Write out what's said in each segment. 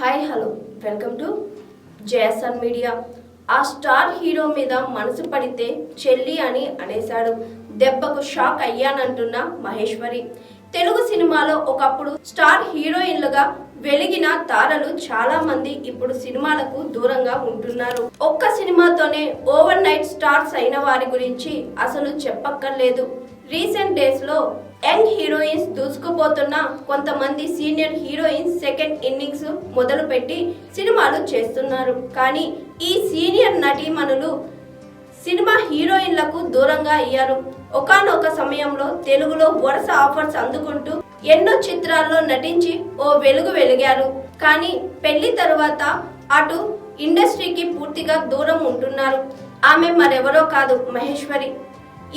Hi hello. Welcome to JSR media. ఆ star hero మీద మనసు పడితే చెల్లి అని అనేశాడు. దెబ్బకు షాక్ అయ్యానంటున్న మహేశ్వరి. తెలుగు సినిమాలో ఒకప్పుడు స్టార్ హీరోయిన్లుగా వెలిగిన తారలు చాలా మంది ఇప్పుడు సినిమాలకు దూరంగా ఉంటున్నారు. ఒక్క సినిమాతోనే ఓవర్ నైట్ స్టార్స్ అయిన వారి గురించి అసలు చెప్పక్కర్లేదు. రీసెంట్ డేస్లో యంగ్ హీరోయిన్స్ దూసుకుపోతున్న కొంతమంది సీనియర్ హీరోయిన్స్ సెకండ్ ఇన్నింగ్స్ మొదలుపెట్టి సినిమాలు చేస్తున్నారు. కానీ ఈ సీనియర్ నటీమణులు సినిమా హీరోయిన్లకు దూరంగా అయ్యారు. ఒకానొక సమయంలో తెలుగులో వరుస ఆఫర్స్ అందుకుంటూ ఎన్నో చిత్రాల్లో నటించి ఓ వెలుగు వెలిగారు. కానీ పెళ్ళి తరువాత అటు ఇండస్ట్రీకి పూర్తిగా దూరం ఉంటున్నారు. ఆమె మరెవరో కాదు మహేశ్వరి.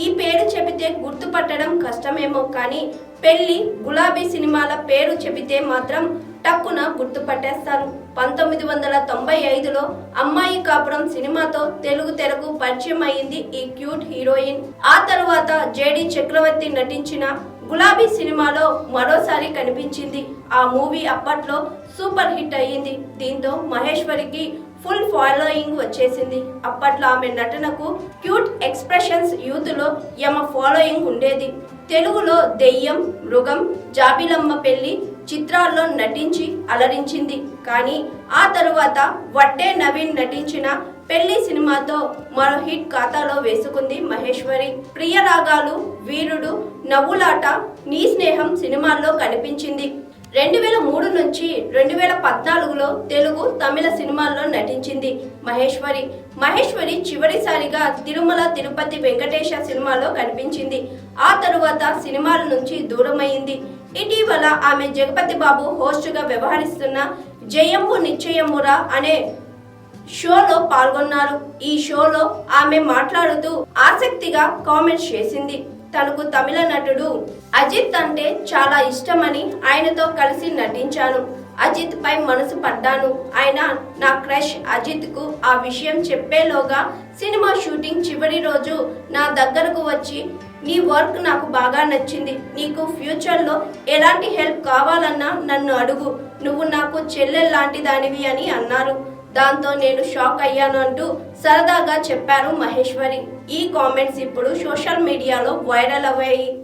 ఈ పేరు చెబితే గుర్తుపట్టడం కష్టమేమో కానీ పెళ్ళి గులాబీ సినిమాల పేరు చెబితే మాత్రం టక్కున గుర్తుపట్టేస్తారు పంతొమ్మిది వందల తొంభై ఐదులో అమ్మాయి కాపురం సినిమాతో తెలుగు తెరకు పరిచయం అయింది ఈ క్యూట్ హీరోయిన్. ఆ తర్వాత జేడి చక్రవర్తి నటించిన గులాబీ సినిమాలో మరోసారి కనిపించింది. ఆ మూవీ అప్పట్లో సూపర్ హిట్ అయ్యింది. దీంతో మహేశ్వరికి ఫుల్ ఫాలోయింగ్ వచ్చేసింది. అప్పట్లో ఆమె నటనకు క్యూట్ జనరేషన్స్ యూత్లో యమ ఫాలోయింగ్ ఉండేది. తెలుగులో దెయ్యం మృగం జాబిలమ్మ పెళ్ళి చిత్రాల్లో నటించి అలరించింది. కానీ ఆ తరువాత వడ్డే నవీన్ నటించిన పెళ్ళి సినిమాతో మరో హిట్ ఖాతాలో వేసుకుంది మహేశ్వరి. ప్రియరాగాలు వీరుడు నవ్వులాట నీ స్నేహం సినిమాల్లో కనిపించింది. రెండు వేల మూడు నుంచి రెండు వేల పద్నాలుగులో తెలుగు తమిళ సినిమాల్లో నటించింది మహేశ్వరి. మహేశ్వరి చివరిసారిగా తిరుమల తిరుపతి వెంకటేశ సినిమాలో కనిపించింది. ఆ తరువాత సినిమాల నుంచి దూరమైంది ఇటీవల ఆమె జగపతి బాబు హోస్టుగా వ్యవహరిస్తున్న జయంబు నిశ్చయమురా అనే షోలో పాల్గొన్నారు. ఈ షోలో ఆమె మాట్లాడుతూ ఆసక్తిగా కామెంట్స్ చేసింది. తనకు తమిళ నటుడు అజిత్ అంటే చాలా ఇష్టమని ఆయనతో కలిసి నటించాను. అజిత్ పై మనసు పడ్డాను. ఆయన నా క్రష్ అజిత్కు ఆ విషయం చెప్పేలోగా సినిమా షూటింగ్ చివరి రోజు నా దగ్గరకు వచ్చి నీ వర్క్ నాకు బాగా నచ్చింది. నీకు ఫ్యూచర్లో ఎలాంటి హెల్ప్ కావాలన్నా నన్ను అడుగు. నువ్వు నాకు చెల్లెల్ లాంటి దానివి అని అన్నారు. దాంతో నేను షాక్ అయ్యాను అంటూ సరదాగా చెప్పారు మహేశ్వరి. ఈ కామెంట్స్ ఇప్పుడు సోషల్ మీడియాలో వైరల్ అయ్యాయి.